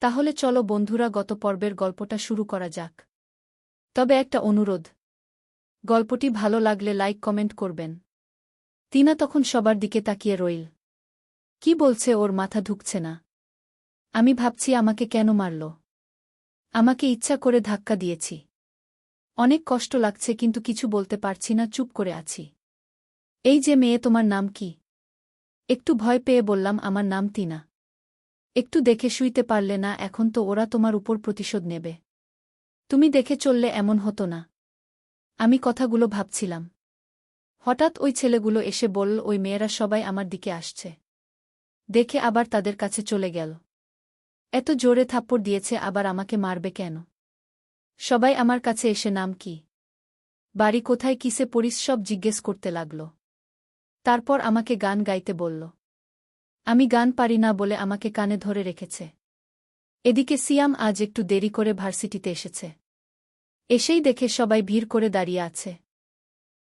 তাহলে চলো বন্ধুরা গত পর্বের গল্পটা শুরু করা যাক। তবে একটা অনুরোধ। গল্পটি ভালো লাগলে লাইক কমেন্ট করবেন। তিনা তখন সবার দিকে তাকিয়ে রইল। কি বলছে ওর মাথা ঢুকছে না। আমি ভাবছি আমাকে কেন মারল। আমাকে ইচ্ছা করে ধাক্কা দিয়েছি। অনেক কষ্ট লাগছে কিন্তু কিছু বলতে পারছি না, চুপ করে আছি। এই যে মেয়ে, তোমার নাম কি? একটু ভয় পেয়ে বললাম, আমার নাম তিনা একটু দেখে শুইতে পারলে না, এখন তো ওরা তোমার উপর প্রতিশোধ নেবে। তুমি দেখে চললে এমন হতো না। আমি কথাগুলো ভাবছিলাম। হঠাৎ ওই ছেলেগুলো এসে বলল, ওই মেয়েরা সবাই আমার দিকে আসছে। দেখে আবার তাদের কাছে চলে গেল। এত জোরে থাপ্পড় দিয়েছে, আবার আমাকে মারবে কেন? সবাই আমার কাছে এসে নাম কি? বাড়ি কোথায়, কিসে পড়িস সব জিজ্ঞেস করতে লাগল। তারপর আমাকে গান গাইতে বলল আমি গান পারি না বলে আমাকে কানে ধরে রেখেছে। এদিকে সিয়াম আজ একটু দেরি করে ভার্সিটিতে এসেছে। এসেই দেখে সবাই ভিড় করে দাঁড়িয়ে আছে।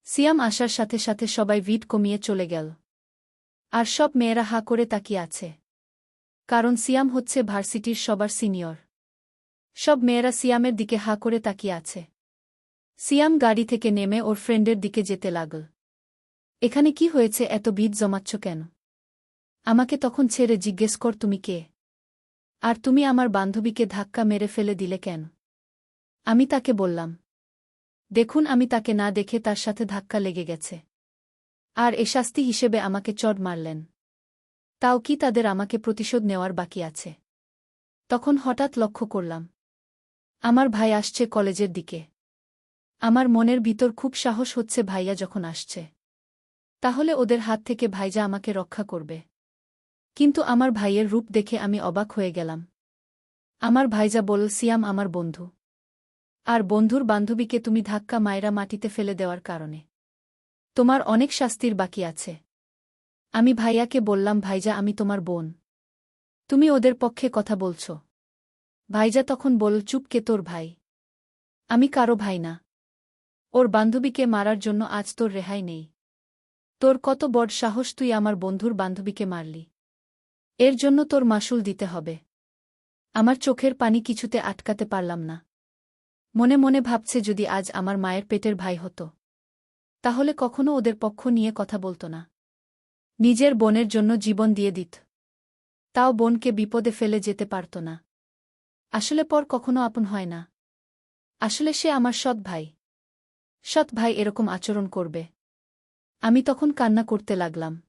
সিয়াম আসার সাথে সাথে সবাই ভিট কমিয়ে চলে গেল। আর সব মেয়েরা হা করে তাকিয়ে আছে। কারণ সিয়াম হচ্ছে ভার্সিটির সবার সিনিয়র। সব মেয়েরা সিয়ামের দিকে হা করে তাকিয়ে আছে। সিয়াম গাড়ি থেকে নেমে ওর ফ্রেন্ডের দিকে যেতে লাগল। এখানে কি হয়েছে, এত ভিড় জমাচ্ছ কেন? আমাকে তখন ছেড়ে জিজ্ঞেস কর তুমি কে? আর তুমি আমার বান্ধবীকে ধাক্কা মেরে ফেলে দিলে কেন? আমি তাকে বললাম, দেখুন, আমি তাকে না দেখে তার সাথে ধাক্কা লেগে গেছে। আর এ শাস্তি হিসেবে আমাকে চড় মারলেন। তাও কি তাদের আমাকে প্রতিশোধ নেওয়ার বাকি আছে? তখন হঠাৎ লক্ষ্য করলাম, আমার ভাই আসছে কলেজের দিকে। আমার মনের ভিতর খুব সাহস হচ্ছে ভাইয়া যখন আসছে। তাহলে ওদের হাত থেকে ভাইজা আমাকে রক্ষা করবে। কিন্তু আমার ভাইয়ের রূপ দেখে আমি অবাক হয়ে গেলাম। আমার ভাইজা বলল, সিয়াম আমার বন্ধু। আর বন্ধুর বান্ধবীকে তুমি ধাক্কা মায়েরা মাটিতে ফেলে দেওয়ার কারণে। তোমার অনেক শাস্তির বাকি আছে। আমি ভাইয়াকে বললাম, ভাইজা, আমি তোমার বোন। তুমি ওদের পক্ষে কথা বলছ। ভাইজা তখন বল চুপকে তোর ভাই? আমি কারও ভাই না। ওর বান্ধবীকে মারার জন্য আজ তোর রেহাই নেই। তোর কত বড় সাহস তুই আমার বন্ধুর বান্ধবীকে মারলি। এর জন্য তোর মাসুল দিতে হবে। আমার চোখের পানি কিছুতে আটকাতে পারলাম না। মনে মনে ভাবছে যদি আজ আমার মায়ের পেটের ভাই হতো। তাহলে কখনো ওদের পক্ষ নিয়ে কথা বলত না। নিজের বোনের জন্য জীবন দিয়ে দিত। তাও বোনকে বিপদে ফেলে যেতে পারত না। আসলে পর কখনো আপন হয় না। আসলে সে আমার সৎ ভাই। সৎ ভাই এরকম আচরণ করবে। আমি তখন কান্না করতে লাগলাম।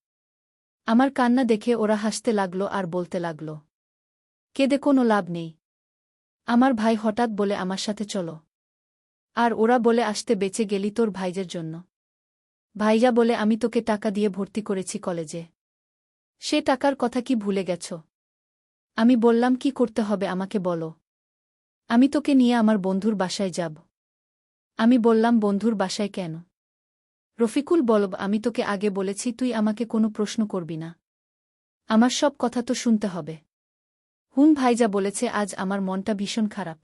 আমার কান্না দেখে ওরা হাসতে লাগল আর বলতে লাগল, কেদে কোনো লাভ নেই। আমার ভাই হঠাৎ বলে আমার সাথে চলো। আর ওরা বলে, আসতে বেঁচে গেলি তোর ভাইজের জন্য। ভাইজা বলে, আমি তোকে টাকা দিয়ে ভর্তি করেছি কলেজে। সে টাকার কথা কি ভুলে গেছ? আমি বললাম, কি করতে হবে আমাকে বলো। আমি তোকে নিয়ে আমার বন্ধুর বাসায় যাব। আমি বললাম, বন্ধুর বাসায় কেন? রফিকুল, বলব, আমি তোকে আগে বলেছি, তুই আমাকে কোনো প্রশ্ন করবি না। আমার সব কথা তো শুনতে হবে। হুন ভাইজা বলেছে, আজ আমার মনটা ভীষণ খারাপ।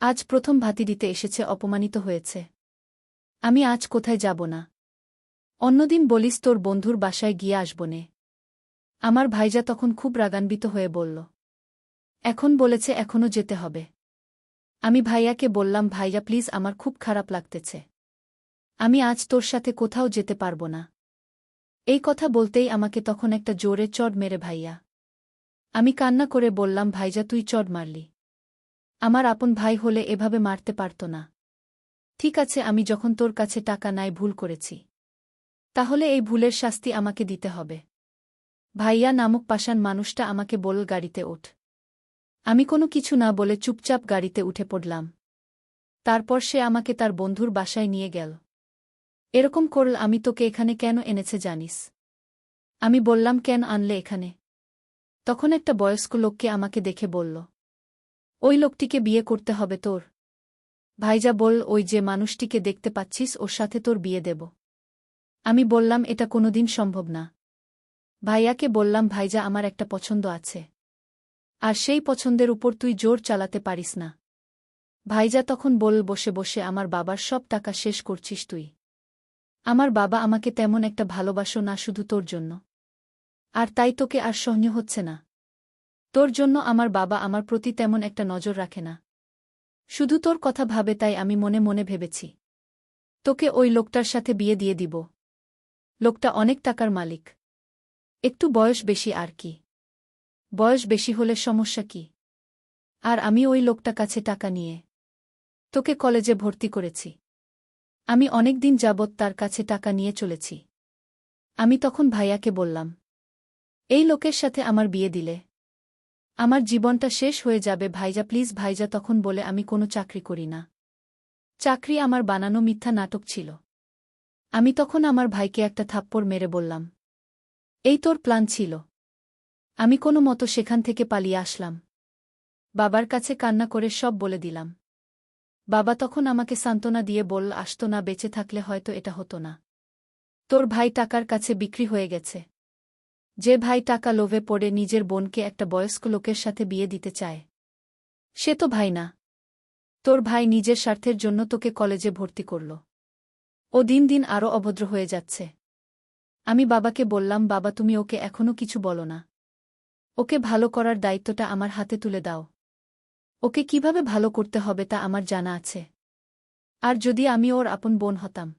আজ প্রথম ভাতি দিতে এসেছে, অপমানিত হয়েছে। আমি আজ কোথায় যাব না। অন্যদিন বলিস, তোর বন্ধুর বাসায় গিয়ে আসব নে। আমার ভাইজা তখন খুব রাগান্বিত হয়ে বলল। এখন বলেছে এখনও যেতে হবে। আমি ভাইয়াকে বললাম, ভাইয়া, প্লিজ, আমার খুব খারাপ লাগতেছে। আমি আজ তোর সাথে কোথাও যেতে পারব না। এই কথা বলতেই আমাকে তখন একটা জোরে চড় মেরে ভাইয়া। আমি কান্না করে বললাম, ভাইজা, তুই চড় মারলি। আমার আপন ভাই হলে এভাবে মারতে পারত না। ঠিক আছে, আমি যখন তোর কাছে টাকা নাই, ভুল করেছি। তাহলে এই ভুলের শাস্তি আমাকে দিতে হবে। ভাইয়া নামক পাশান মানুষটা আমাকে বল গাড়িতে ওঠ। আমি কোনো কিছু না বলে চুপচাপ গাড়িতে উঠে পড়লাম। তারপর সে আমাকে তার বন্ধুর বাসায় নিয়ে গেল। এরকম করল, আমি তোকে এখানে কেন এনেছে জানিস? আমি বললাম, কেন আনলে এখানে? তখন একটা বয়স্ক লোককে আমাকে দেখে বলল, ওই লোকটিকে বিয়ে করতে হবে তোর। ভাইজা বল, ওই যে মানুষটিকে দেখতে পাচ্ছিস, ওর সাথে তোর বিয়ে দেব। আমি বললাম, এটা কোনোদিন সম্ভব না। ভাইয়াকে বললাম ভাইজা আমার একটা পছন্দ আছে। আর সেই পছন্দের উপর তুই জোর চালাতে পারিস না। ভাইজা তখন বল, বসে বসে, আমার বাবার সব টাকা শেষ করছিস তুই। আমার বাবা আমাকে তেমন একটা ভালোবাসো না শুধু তোর জন্য। আর তাই তোকে আর সহ্য হচ্ছে না। তোর জন্য আমার বাবা আমার প্রতি তেমন একটা নজর রাখে না। শুধু তোর কথা ভাবে তাই আমি মনে মনে ভেবেছি। তোকে ওই লোকটার সাথে বিয়ে দিয়ে দিব। লোকটা অনেক টাকার মালিক। একটু বয়স বেশি আর কি? বয়স বেশি হলে সমস্যা কি? আর আমি ওই লোকটা কাছে টাকা নিয়ে তোকে কলেজে ভর্তি করেছি। আমি অনেক দিন যাবৎ তার কাছে টাকা নিয়ে চলেছি। আমি তখন ভাইয়াকে বললাম, এই লোকের সাথে আমার বিয়ে দিলে। আমার জীবনটা শেষ হয়ে যাবে ভাইজা, প্লিজ ভাইজা তখন বলে, আমি কোনো চাকরি করি না। চাকরি আমার বানানো মিথ্যা নাটক ছিল। আমি তখন আমার ভাইকে একটা থাপ্পড় মেরে বললাম, এই তোর প্ল্যান ছিল। আমি কোনো মতো সেখান থেকে পালিয়ে আসলাম। বাবার কাছে কান্না করে সব বলে দিলাম। বাবা তখন আমাকে সান্ত্বনা দিয়ে বলল, আসত না, বেঁচে থাকলে হয়তো এটা হতো না। তোর ভাই টাকার কাছে বিক্রি হয়ে গেছে। যে ভাই টাকা লোভে পড়ে নিজের বোনকে একটা বয়স্ক লোকের সাথে বিয়ে দিতে চায়, সে তো ভাই না। তোর ভাই নিজের স্বার্থের জন্য তোকে কলেজে ভর্তি করল। ও দিন দিন আরও অভদ্র হয়ে যাচ্ছে। আমি বাবাকে বললাম, বাবা, তুমি ওকে এখনও কিছু বলো না। ওকে ভালো করার দায়িত্বটা আমার হাতে তুলে দাও। ওকে কীভাবে ভালো করতে হবে তা আমার জানা আছে। আর যদি আমি ওর আপন বোন হতাম,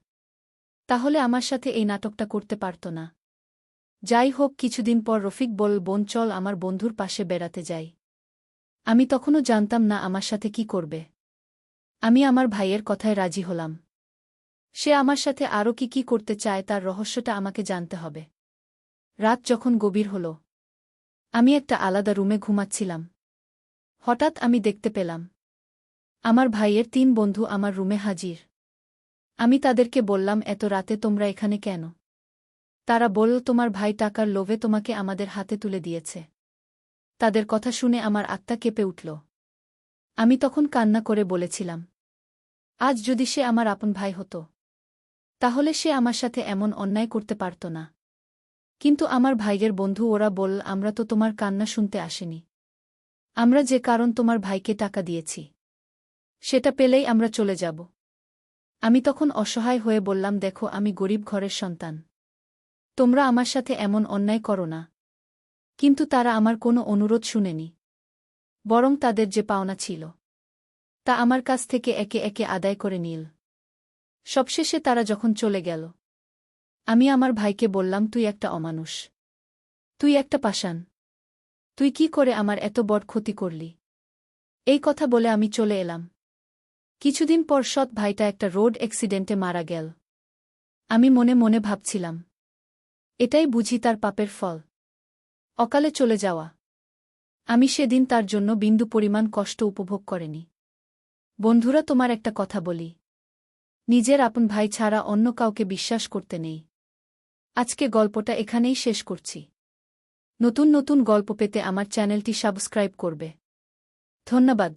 তাহলে আমার সাথে এই নাটকটা করতে পারত না। যাই হোক, কিছুদিন পর রফিক বল, বোন, চল, আমার বন্ধুর পাশে বেড়াতে যাই। আমি তখনও জানতাম না আমার সাথে কি করবে। আমি আমার ভাইয়ের কথায় রাজি হলাম। সে আমার সাথে আরও কি কি করতে চায় তার রহস্যটা আমাকে জানতে হবে। রাত যখন গভীর হল, আমি একটা আলাদা রুমে ঘুমাচ্ছিলাম। হঠাৎ আমি দেখতে পেলাম। আমার ভাইয়ের তিন বন্ধু আমার রুমে হাজির। আমি তাদেরকে বললাম, এত রাতে তোমরা এখানে কেন? তারা বলল, তোমার ভাই টাকার লোভে তোমাকে আমাদের হাতে তুলে দিয়েছে। তাদের কথা শুনে আমার আত্মা কেঁপে উঠল। আমি তখন কান্না করে বলেছিলাম, আজ যদি সে আমার আপন ভাই হতো, তাহলে সে আমার সাথে এমন অন্যায় করতে পারত না। কিন্তু আমার ভাইয়ের বন্ধু ওরা বল আমরা তো তোমার কান্না শুনতে আসেনি। আমরা যে কারণ তোমার ভাইকে টাকা দিয়েছি, সেটা পেলেই আমরা চলে যাব। আমি তখন অসহায় হয়ে বললাম, দেখো, আমি গরিব ঘরের সন্তান। তোমরা আমার সাথে এমন অন্যায় করো না। কিন্তু তারা আমার কোনো অনুরোধ শুনেনি, বরং তাদের যে পাওনা ছিল, তা আমার কাছ থেকে একে একে আদায় করে নিল। সবশেষে তারা যখন চলে গেল, আমি আমার ভাইকে বললাম, তুই একটা অমানুষ। তুই একটা পাষাণ। তুই কি করে আমার এত বড় ক্ষতি করলি? এই কথা বলে আমি চলে এলাম। কিছুদিন পর সৎ ভাইটা একটা রোড অ্যাক্সিডেন্টে মারা গেল। আমি মনে মনে ভাবছিলাম, এটাই বুঝি তার পাপের ফল। অকালে চলে যাওয়া। আমি সেদিন তার জন্য বিন্দু পরিমাণ কষ্ট উপভোগ করেনি। বন্ধুরা, তোমার একটা কথা বলি। নিজের আপন ভাই ছাড়া অন্য কাউকে বিশ্বাস করতে নেই। আজকে গল্পটা এখানেই শেষ করছি। নতুন নতুন গল্প পেতে আমার চ্যানেলটি সাবস্ক্রাইব করবে। ধন্যবাদ।